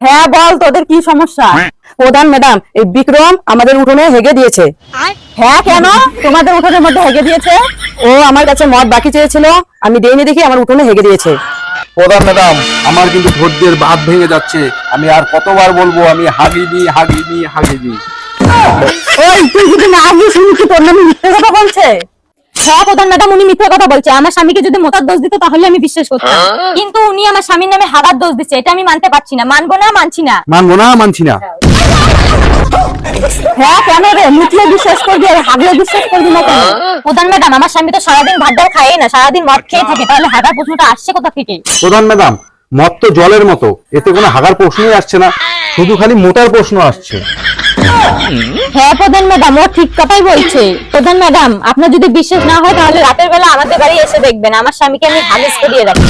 হ্যাঁ বল তোদের কি সমস্যা? প্রধান ম্যাডাম এই বিক্রম আমাদের উঠোনে হেগে দিয়েছে। হ্যাঁ কেন? তোমাদের উঠোনের মধ্যে হেগে দিয়েছে? ও আমার কাছে মদ বাকি চেয়েছিল। আমি দেইনি দেখি আমার উঠোনে হেগে দিয়েছে। প্রধান ম্যাডাম আমার কিন্তু ধৈর্যের বাঁধ ভেঙে যাচ্ছে। আমি আর কতবার বলব আমি হাগিনি হাগিনি হাগিনি। ওই তুই যদি না কি তোর নামে মিথ্যে কথা বলছে? হ্যাঁ প্রধান ম্যাডাম উনি মিথ্যা কথা বলছে। আমার স্বামীকে যদি মোটার দোষ দিত তাহলে আমি বিশ্বাস করতাম। কিন্তু উনি আমার স্বামীর নামে হাগার দোষ দিচ্ছে। এটা আমি মানতে পারছি না। মানবো না মানছি না। মানবো না মানছি না। হ্যাঁ কেন রে? বিশ্বাস করবি আর হাগলে বিশ্বাস করবি না কেন? প্রধান ম্যাডাম আমার স্বামী তো সারাদিন ভাত ডাল খায় না। সারাদিন মদ খেয়ে থাকে। তাহলে হাগার প্রশ্নটা আসছে কোথা থেকে? প্রধান ম্যাডাম মদ তো জলের মতো। এতে কোনো হাগার প্রশ্নই আসছে না। শুধু খালি মোটার প্রশ্ন আসছে। হ্যাঁ প্রধান ম্যাডাম, ও ঠিক কথাই বলছে। প্রধান ম্যাডাম, আপনার যদি বিশ্বাস না হয়, তাহলে রাতের বেলা আমাদের বাড়ি এসে দেখবেন। আমার স্বামীকে আমি হাগেস করিয়ে রাখি।